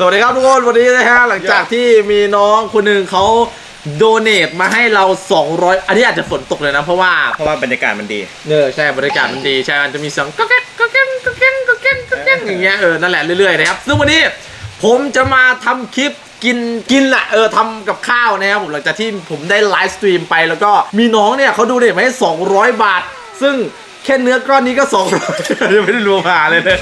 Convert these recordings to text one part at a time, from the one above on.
สวัสดีครับทุกคนวันนี้นะฮะหลังจากที่มีน้องคนหนึ่งเขาโดเนทมาให้เรา 200 อันนี้อาจจะฝนตกเลยนะ เพราะว่าเพราะว่าบรรยากาศมันดีเออใช่บรรยากาศมันดีใช่มันจะมีเสียงก็แก๊กก็แก๊กก็แก๊กก็แก๊กก็แก๊กอย่างเงี้ยเออนั่นแหละเรื่อยๆนะครับซึ่งวันนี้ผมจะมาทำคลิปกินกินแหละเออทำกับข้าวนะครับผมหลังจากที่ผมได้ไลฟ์สตรีมไปแล้วก็มีน้องเนี่ยเขาดูเด็ดมาให้ 200 บาท ซึ่งแค่เนื้อก้อนนี้ก็200ยังไม่ได้รวมหาเลยนะ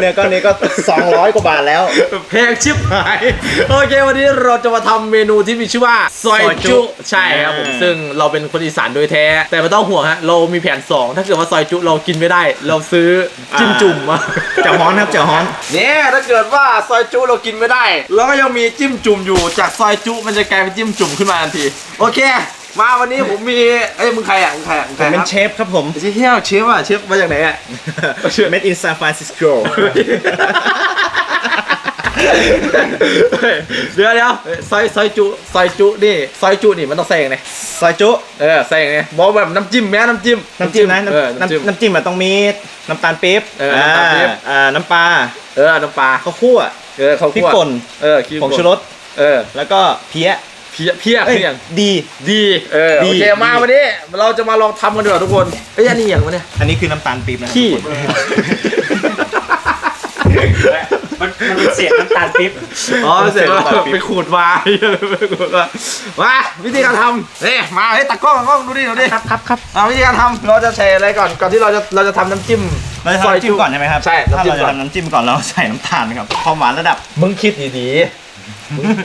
เนื้อก้อนนี้ก็ 200 กว่าบาทแล้ว แพงชิบหาย โอเค วันนี้เราจะมาทำเมนูที่มีชื่อว่าซอยซอยจุจุใช่ครับผม อ่า ซึ่งเราเป็นคนอีสานโดยแท้ แต่ไม่ต้องห่วงฮะ เรามีแผน 2 ถ้าเกิดว่าซอยจุเรากินไม่ได้ เราซื้อจิ้มจุ่มมาเจ้าฮ้อนครับเจ้าฮ้อน เนี่ยถ้าเกิดว่าซอยจุเรากินไม่ได้ เราก็ยังมีจิ้มจุ่มอยู่จากซอยจุมันจะกลายเป็นจิ้มจุ่มขึ้นมาทันที โอเค มาวันนี้ผมมีเอ้ยมึงใครอะมึงใครอะมึงผใครมเป็นครับเชฟครับผม เชฟเที่ยวเชฟอะเชฟมาจากไหนอะ Made in San Francisco เดี๋ยวเดี๋ยวซอยซอยจุซอยจุนี่ซอยจุนี่มันต้องใส่ยังไงซอยจุเออใส่ยังไงบอกแบบน้ำจิ้มแม่น้ำจิ้มน้ำจิ้มนะน้ำเออน้ำจิ้ม น้ำน้ำจิ้มอะต้องมีน้ำตาลปี๊บเออน้ำตาลปี๊บ อ่าน้ำปลาเออน้ำปลาข้าวคั่วเออเขาวพริกคั่วป่นเออพริกผงป่นชูรส เออแล้วก็เพี้ย เพี้ยเพี้ยเอ้ยคืออย่างดี ดีเออดี โอเคมาดีวันนี้เราจะมาลองทำกันดีกว่าทุกคนเอ้ยอันนี้อย่างวะเนี่ย อันนี้คือน้ำตาลปี๊บนะครับขี้มันมันเป็นเศษน้ำตาลปิ๊บ อ๋อเสร็จแล้วไปขูดมาไปขูดมามาวิธีการทำนี่มาเฮ้ยตะกล้องตะกล้องดูดิดูดิครับครับครับอ่าวิธีการทำเราจะใช้อะไรก่อนก่อนที่เราจะเราจะทำน้ำจิ้มเราจะทำน้ำจิ้มก่อนใช่ไหมครับใช่ถ้าน้ำจิ้มเราจะก่อนทำน้ำจิ้มก่อนเราใส่น้ำตาลครับความหวานระดับมึงคิดดีๆมึง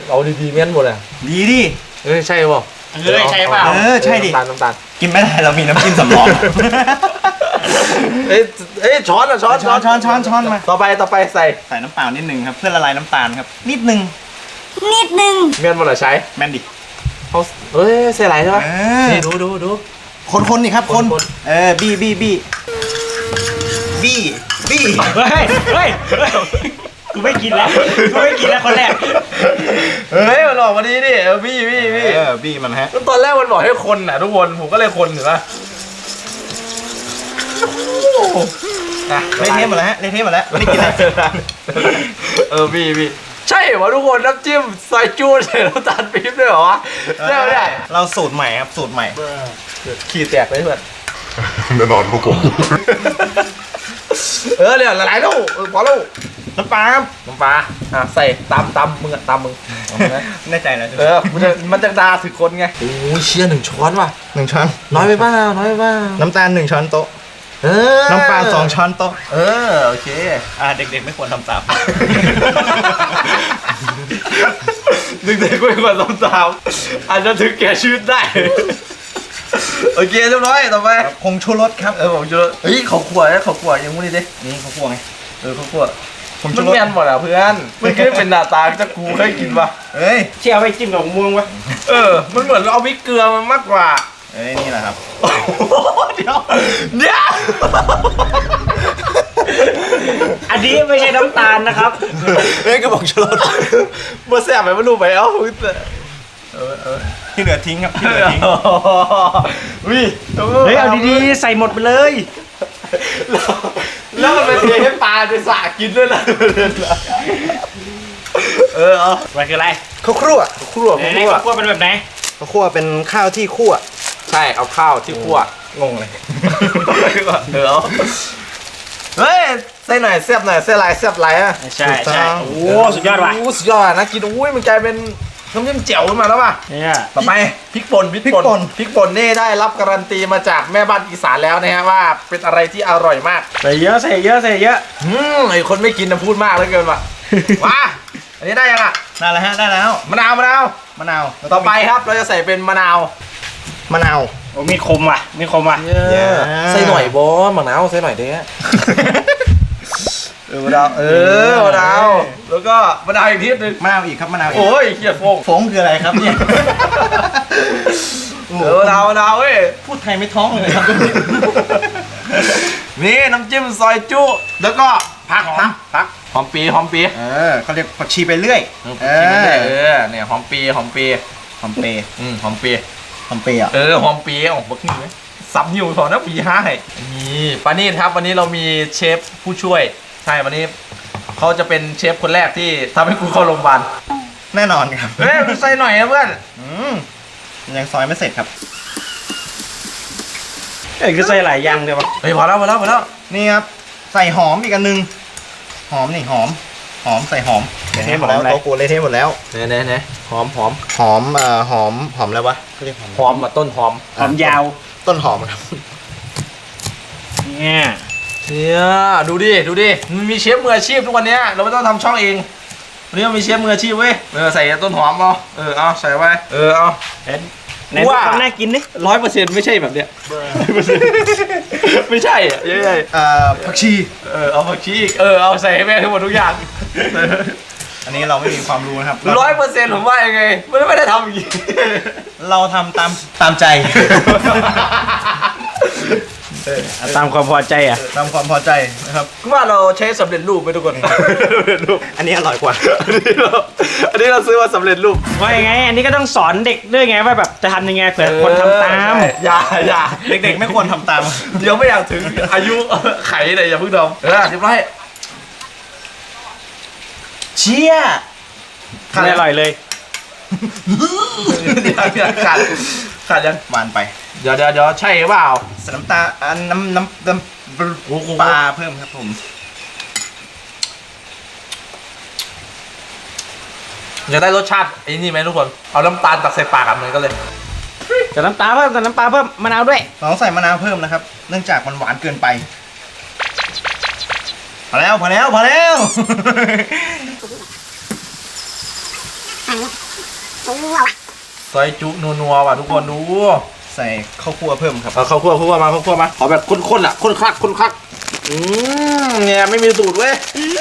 เอาดีๆแม่นหมดเลยดีดิ เอ้ยใช่ป่ะเฮ้ยใช่เปล่า เออใช่ดิ น้ำตาลน้ำตาลกินไม่ได้เรามีน้ำจิ้มสำรอง เอ้ยเอ้ยช้อนอะช้อนช้อนช้อนช้อนช้อนมา ต่อไปต่อไปใส่ใส่น้ำเปล่านิดนึงครับ เพื่อละลายน้ำตาลครับ นิดนึงนิดนึงเมียนหมดเลยใช้แม่นดิเขาเอ้ยใส่ไหลใช่ปะเออนี่ดูดูดู คนคนนี่ครับคนคน เออบี้บี้บี้บี้บี้เฮ้ยเฮ้ยเฮ้ยกูไม่กินแล้วกูไม่กินแล้วคนแรก เฮ้ยมันออกมาดีดิเออพี่พี่พี่เออบี้มันฮะตอนแรกมันบอกให้คนน่ะทุกคนผมก็เลยคนเห็นปะอะเละเทะหมดแล้วฮะเละเทะหมดแล้วไม่ได้กินแล้วเออพี่พี่ใช่เหรอวะทุกคนน้ำจิ้มซอยจูใส่น้ำตาลปี๊บด้วยเหรอวะใช่ไหมเนี่ยเราสูตรใหม่ครับสูตรใหม่ ขี้แตกเลยเพื่อน แน่นอนครับผม เออเนี่ยหลายๆแล้วเออพอแล้ว น้ำปลาครับน้ำปลาอะใส่ตำตำมึงอะตำมึงเอาไหมแน่ใจแล้วใช่ไหเอมอมันจะมันจะดาถึงคนไงโอ้ยเชี่ยหนึ่งช้อนว่ะหนึ่งช้อนน้อยไปเปล่าน้อยไปเปล่าน้ำตาลหนึ่งช้อนโต๊ะ เออน้ำปลาสองช้อนโต๊ะ เออโอเค อ่าเด็กๆไม่ควรทำตามหนึ่งเด็กไม่ควรต้องตามอาจจะถึงแก่ชีวิตได้ โอเคเรียบร้อยต่อไปผงชูรสครับ เออผมจะเฮ้ยเขาขวดเขาขวดยังไม่ได้ดินี่เขาคั่วไง เออเขาขวด ผงมัชูนรสแมนหมดอะเพื่อน มันเคยเป็นหน้าตาจะกูเคยกินปะเอ้ยเชี่ยเอาไปจิ้มกับมะม่วงวะเออ มันเหมือนเอาพริกเกลือมันมากกว่า เอ้ยนี่แหละครับ โอ้โหเดี๋ยวเดี๋ยวอันนี้ไม่ใช่น้ำตาลนะครับ เอ้ยกระบอกชูรสมาแซ่บไปไม่รู้ไปเอ้าเออเออที่เหลือทิ้งครับที่เหลือทิ้ง วิเฮ้ยเอาดีๆ ใส่หมดไปเลยๆ แล้วมันไปเทให้ปลาไปสระกินด้วยนะเออเอามันคืออะไรข้าวคั่วครัวไหนคๆรัวข้าวคั่วเป็นแบบไหนข้าวคั่วเป็นข้าวที่คั่วใช่เอาข้าวที่คั่วงงเลยเออเอาเฮ้ยใส่หน่อยแซ่บหน่อยใส่ลายแซ่บลายอะใช่ใช่โอ้สุดยอดว่ะโสุดยอดนะกินอุ้ยมันกลายเป็น น้ำจิ้มแจ่วขึ้นมาแล้วป่ะเนี่ยต่อไปพริกป่นพริกป่นพริกป่นนี่ได้รับการันตีมาจากแม่บ้านอีสานแล้วนะฮะว่า เป็นอะไรที่อร่อยมากใส่เยอะใส่เยอะใส่เยอะอืมไอคนไม่กินนะพูดมากเหลือเกินว่ะมาอันนี้ได้ยังอะได้แล้วฮะได้แล้วมะนาวมะนาวมะนาวต่อไปครับเราจะใส่เป็นมะนาวมะนาวโอ้มีดคมว่ะมีดคมว่ะใส่หน่อยบอมะนาวใส่หน่อยเด้เออมะนาว เออมะนาว แล้วก็มะนาวอีกทีนึงมะนาวอีกครับมะนาวอีกโอ้ยเขียดโฟงฟงคืออะไรครับเนี่ยเออมะนาวมะนาวเว้ยพูดไทยไม่ท้องเลยครับนี่น้ำจิ้มซอยจุแล้วก็ผักผักผักหอมปีหอมปีเออเขาเรียกผักชีไปเรื่อยเออเออเนี่ยหอมปีหอมปีหอมเปย์อืมหอมปีหอมเปย์อะเออหอมปีออกบักนี่ไหมสับหิวพอนะปีห้าให้นี่ปานี่ครับวันนี้เรามีเชฟผู้ช่วย ใช่วันนี้เขาจะเป็นเชฟคนแรกที่ทำให้กูเข้าโรงพยาบาลแน่นอนครับเฮ้ยมึงใส่หน่อยนะเพื่อนอืมยังซอยไม่เสร็จครับ เอ้ยคือใส่หลายอย่างเลยปะเฮ้ยพอแล้วพอแล้วพอแล้วนี่ครับ ใส่หอมอีกอันหนึง หอมนี่หอม หอมใส่หอมเละเทะหมดแล้วโต๊ะกูเละเทะหมดแล้ว เนี่ยเนี่ยเนี่ยหอมหอมหอมเอ่อหอมหอมอะไรวะเขาเรียกหอมหอมอะต้นหอมหอมยาวต้นหอมครับเนี่ย เนี่ยดูดิดูดิมันมีเชฟมืออาชีพทุกวันเนี้ยเราไม่ต้องทำช่องเองวันนี้มันมีเชฟมืออาชีพเว้ยเออใส่ต้นหอมเอาเออเอาใส่ไปเออเอาเอ็ดไหนว่าทำน่ากินดิร้อยเปอร์เซ็นต์ไม่ใช่แบบเนี้ยไม่ใช่อะไม่ใช่เอ่อผักชีเออเอาผักชีอีกเออเอาใส่ให้แม่ทั้งหมดทุกอย่างอันนี้เราไม่มีความรู้นะครับร้อยเปอร์เซ็นต์ผมว่ายังไงมันไม่ได้ทำอย่างนี้เราทำตามตามใจ อะตามความพอใจอะ ตามความพอใจนะครับว่าเราใช้สำเร็จรูปไปทุกคนสำเร็จรูปอันนี้อร่อยกว่า อันนี้เราอันนี้เราซื้อมาสำเร็จรูป ว่ายังไง อันนี้ก็ต้องสอนเด็กด้วยไงว่าแบบจะทำยังไงเผื่อคนทำตามใช่อย่าอย่าเด็กๆ ไม่ควรทำตาม เดี๋ยวไม่อยากถึงอายุไขเลยอย่าเพิ่งดมเออเรียบร้อยเชี่ยไม่อร่อยเลยยังขาดขาดยังหวานไป เดี๋ยวเดี๋ยวเดี๋ยวใช่เปล่าใส่น้ำตาลอะน้ำน้ำน้โอ้โหำปลาเพิ่มครับผม อยากได้รสชาติไอ้นี่ไหมทุกคน เอาน้ำตาลตักใส่ปากกันเหมือนกันเลย แต่น้ำตาลเพิ่มแต่น้ำปลาเพิ่มมะนาวด้วย เราต้องใส่มะนาวเพิ่มนะครับ เนื่องจากมันหวานเกินไป พอแล้วพอแล้วพอแล้ว ซอยจุนัวๆว่ะทุกคนดู ใส่ข้าวคั่วเพิ่มครับเอาข้าวคั่วข้าวคั่วมาข้าวคั่วมาขอแบบข้นๆอะข้นคลักข้นคลักอืมเนี่ยไม่มีสูตรเว้ย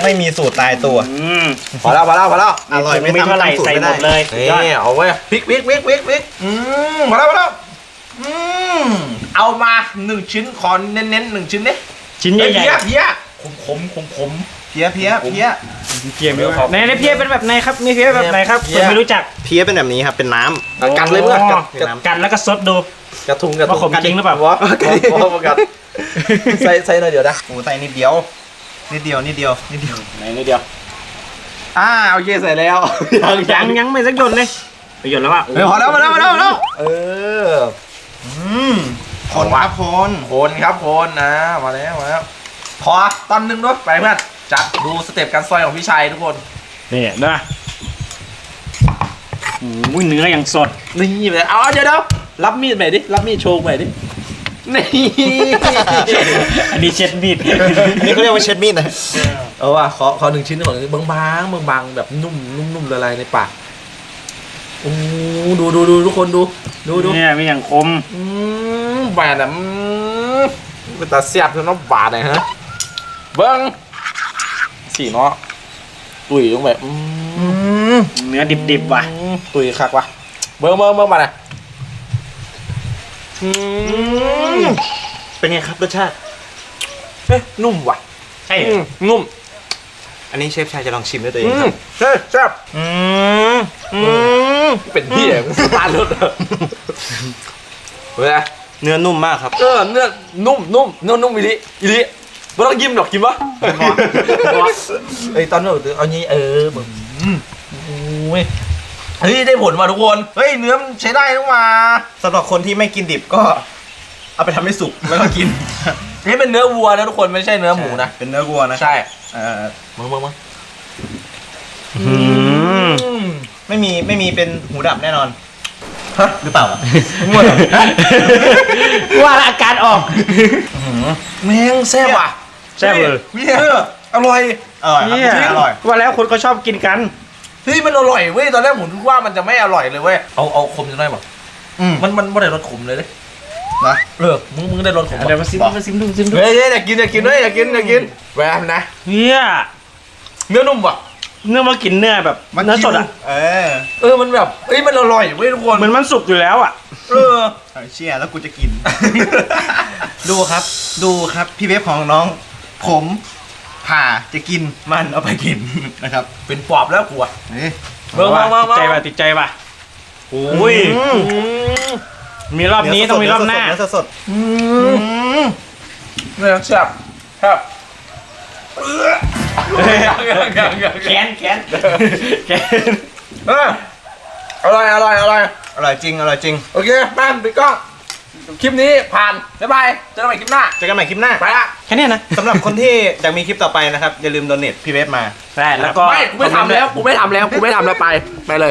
ไม่มีสูตรตายตัว อืมพอแล้วพอแล้วพอแล้วอร่อยไม่มีทำเท่าไหร่ตามสูตรใส่ไม่หมได้ดเลยนี่เอาเว้ยพริกพริกพริกพริกพริกอืมพอแล้วพอแล้วอืมเอามาหนึ่งชิ้นขอเน้นๆหนึ่งชิ้นดิชิ้นใหญ่เพี้ยเพี้ยขมขมขมขมเพี้ยเพี้ยเพี้ยๆ เพียไม่ว่าในในเพียเป็นแบบไหนครับมีเพียแบบไหนครับเพี้คุยณไม่รู้จักเพี้ยเป็นแบบนี้ครับเป็นน้ำอะกัดเลยเพื่อนกัดกัดกันแล้วก็ซดดูกระทุงกระทุงว่าขมจริงหรือเปล่าวะกัดใส่ใส่หน่อยเดี๋ยวนะโอ้ใส่นิดเดียวนิดเดียวนิดเดียวนิดเดียวไหนนิดเดียวอ่าโอเคใส่แล้วยังยังไม่สักหยดเลยไปหยดแล้วอะเฮ้ยพอแล้วพอแล้วพอแล้วพอแล้วเอออืมคนครับคนโคนครับโคนนะมาแล้วมาแล้วพอตอนหนึงด้วยไปเพื่อน จัดดูสเต็ปการซอยของพี่ชัยทุกคน นี่นะโอ้ยเนื้ออย่างสด นี่เลยเอาเดี๋ยวเดี๋ยวรับมีดใหม่ดิ รับมีดโชว์ใหม่ดิ นี่ อันนี้เช็ดมีด นี่เขาเรียกว่าเช็ดมีดนะเออว่ะขอขอหนึ่งชิ้นของบางบางบางบางๆแบบนุ่มนุ่มนุ่มละลายในปากโอ้ดูดูดูทุกคนดู ดูดูเนี่ยมีอย่างคม อืมบาดอะอืมเป็นตาเสียบจนน้ำบาดเลยฮะเบิ้ง สี่เนาะตุยลงแบบอืมเนื้อดิบๆว่ะตุยคักว่ะเบิ้งเบิ้งเบิ้งมาเลยอืมเป็นไงครับรสชาติเอ๊ะนุ่มว่ะใช่เหรอือมนุ่มอันนี้เชฟชายจะลองชิมด้วยตัวเออืงคมรับเฮ้ยแซ่บอืมอืมเป็นพี่เองสตาร์ทรถเหรอเว้ยเนื้อนุ่มมากครับ เออเนื้อนุ่มนุ่มเนื้อนุ่มอีลิอีลิ ไม่ต้องยิ้มหรอกกินปะไอ้ยตอนนู้นเอางี้เออแบบอืมโอ้ยเฮ้ยได้ผลว่ะทุกคนเฮ้ยเนื้อมันใช้ได้ทุกมาสำหรับคนที่ไม่กินดิบก็ เอาไปทำให้สุกแล้วก็กิน นี่เป็นเนื้อวัวนะทุกคนไม่ใช่เนื้อหมูนะเป็นเนื้อวัวนะใช่เอ่อมึงมึงมึงอืมอืมไม่มีไม่มีเป็นหูดับแน่นอนฮะหรือเปล่าวะว่าละอาการออกแม่งแซ่บว่ะ แซ่บเลยเนี่ยอร่อยอร่อยครับเนี่ยจริงอร่อยว่าแล้วคนก็ชอบกินกันเฮ้ยมันอร่อยเว้ยตอนแรกผมคิดว่ามันจะไม่อร่อยเลยเว้ยเอาเอาคมจะได้ป่ะอืมมันมันไม่ได้รสขมเลยเลยนะเออมึงมึงได้รสขมเดี๋ยวปะมาซิมบอกมาซิมดูซิมดูเฮ้ยเฮ้ยอยากกินอยากกินเฮ้ยอยากกินอยากกินแหวมนะเนี่ยเนื้อนุ่มว่ะเนื้อมากินเนื้อแบบมาเนื้อกิสดอะเออเออมันแบบเอ้ยมันอร่อยเว้ยทุกคนเหมือนมันสุกอยู่แล้วอะเออเอาเชี่ยแล้วกูจะกิน ดูครับ ดูครับพี่เวฟของน้อง ผมผ่าจะกินมันเอาไปกิน นะครับเป็นปอบแล้วกูอะนี่เบิ่งมามามาติดใจป่ะติดใจป่ะโอ้ยอืม มีรอบนี้ต้องมีรอบหน้า เนื้อสดอืๆมอืมเนื้อแซ่บแซ่บแค้นแค้นแค้นเอออร่อยอร่อยอร่อยอร่อยจริงอร่อยจริง โอเคแป้นปิดกล้อง คลิปนี้ผ่านบ๊ายบายเจอกันใหม่คลิปหน้า เจอกันใหม่คลิปหน้า ไปละแค่เนี้ยนะ สำหรับคนที่อยากมีคลิปต่อไปนะครับ อย่าลืมโดเนทพี่เวฟมาใช่แล้วก็ ไม่กูไม่ทำแล้วกูไม่ทำแล้วกูไม่ทำแล้วไปไปเลย